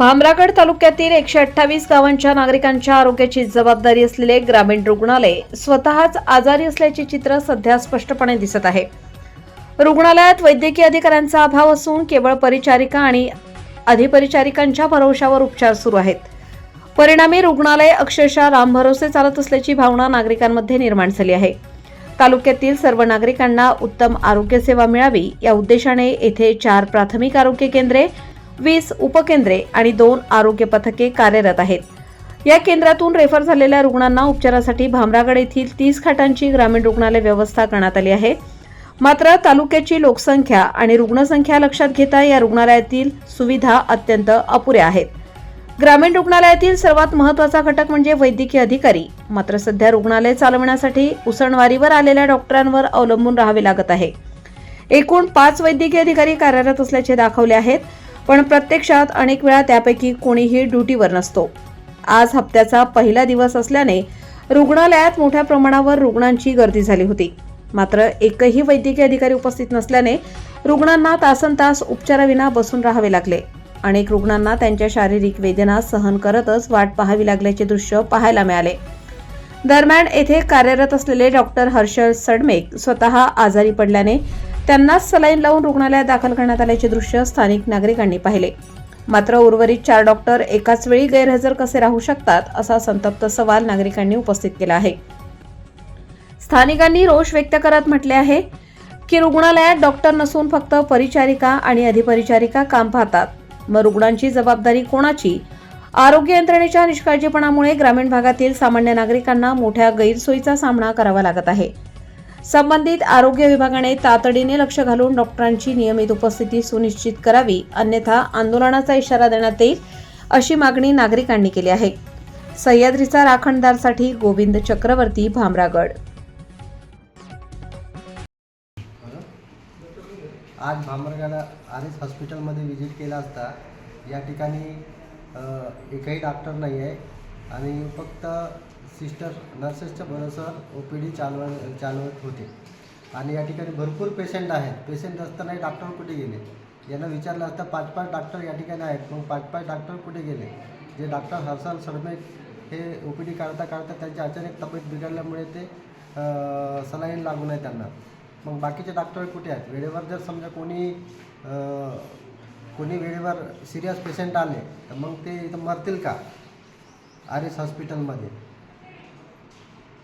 भामरागड तालुक्यातील एकशे अठ्ठावीस गावांच्या नागरिकांच्या आरोग्याची जबाबदारी असलेले ग्रामीण रुग्णालय स्वतःच आजारी असल्याचे चित्र सध्या स्पष्टपणे दिसत आहे. रुग्णालयात वैद्यकीय अधिकाऱ्यांचा अभाव असून केवळ परिचारिका आणि अधिपरिचारिकांच्या भरोशावर उपचार सुरू आहेत. परिणामी रुग्णालय अक्षरशः रामभरोसे चालत असल्याची भावना नागरिकांमध्ये निर्माण झाली आहे. तालुक्यातील सर्व नागरिकांना उत्तम आरोग्य सेवा मिळावी या उद्देशाने येथे चार प्राथमिक आरोग्य केंद्रे वीस उपकेंद्रे आणि दोन आरोग्य पथके कार्यरत आहेत. या केंद्रातून रेफर झालेल्या रुग्णांना उपचारासाठी भामरागड येथील तीस खाटांची ग्रामीण रुग्णालय व्यवस्था करण्यात आली आहे. मात्र तालुक्याची लोकसंख्या आणि रुग्णसंख्या लक्षात घेता या रुग्णालयातील सुविधा अत्यंत अपुऱ्या आहेत. ग्रामीण रुग्णालयातील सर्वात महत्त्वाचा घटक म्हणजे वैद्यकीय अधिकारी. मात्र सध्या रुग्णालय चालवण्यासाठी उसणवारीवर आलेल्या डॉक्टरांवर अवलंबून राहावे लागत आहे. एकूण पाच वैद्यकीय अधिकारी कार्यरत असल्याचे दाखवले आहेत. पण प्रत्यक्षात अनेक वेळा त्यापैकी कोणीही ड्युटीवर नसतो. आज हप्त्याचा पहिला दिवस असल्याने रुग्णालयात मोठ्या प्रमाणावर रुग्णांची गर्दी झाली होती. मात्र एकही वैद्यकीय अधिकारी उपस्थित नसल्याने रुग्णांना तासन तास उपचाराविना बसून राहावे लागले. अनेक रुग्णांना त्यांच्या शारीरिक वेदना सहन करतच वाट पाहावी लागल्याचे दृश्य पाहायला मिळाले. दरम्यान येथे कार्यरत असलेले डॉक्टर हर्षल सडमेक स्वतः आजारी पडल्याने त्यांनाच सलाईन लावून रुग्णालयात दाखल करण्यात आल्याचे दृश्य स्थानिक नागरिकांनी पाहिले. मात्र उर्वरित चार डॉक्टर एकाच वेळी गैरहजर कसे राहू शकतात असा संतप्त सवाल नागरिकांनी उपस्थित केला आहे. स्थानिकांनी रोष व्यक्त करत म्हटले आहे की रुग्णालयात डॉक्टर नसून फक्त परिचारिका आणि अधिपरिचारिका काम पाहतात. मग रुग्णांची जबाबदारी कोणाची? आरोग्य यंत्रणेच्या निष्काळजीपणामुळे ग्रामीण भागातील सामान्य नागरिकांना मोठ्या गैरसोयीचा सामना करावा लागत आहे. संबंधित आरोग्य विभागाने तातडीने लक्ष घालून डॉक्टरांची नियमित उपस्थिती सुनिश्चित करावी अन्यथा आंदोलनाचा इशारा देण्यात येईल अशी मागणी नागरिकांनी केली आहे. सह्याद्रीचा राखणदारसाठी गोविंद चक्रवर्ती भामरागड. आज भामरगड आर एस हॉस्पिटलमध्ये व्हिजिट केला असता. या ठिकाणी एकही डॉक्टर नाही आहे आणि फक्त सिस्टर नर्सेसच्या भरोसावर ओ पी डी चालव चालवत होते. आणि या ठिकाणी भरपूर पेशंट आहेत. पेशंट असतानाही डॉक्टर कुठे गेले? यांना विचारलं असता पाच पाच डॉक्टर या ठिकाणी आहेत. मग पाच पाच डॉक्टर कुठे गेले? जे डॉक्टर हर्षल सरमेक हे ओ पी डी काढता काढता त्यांची अचानक तब्येत बिघडल्यामुळे ते सलाईन लागू नाही त्यांना. मग बाकीचे डॉक्टर कुठे आहेत? वेळेवर जर समजा कोणी कोणी वेळेवर सिरियस पेशंट आले तर मग ते इथं मरतील का? आर एस हॉस्पिटलमध्ये.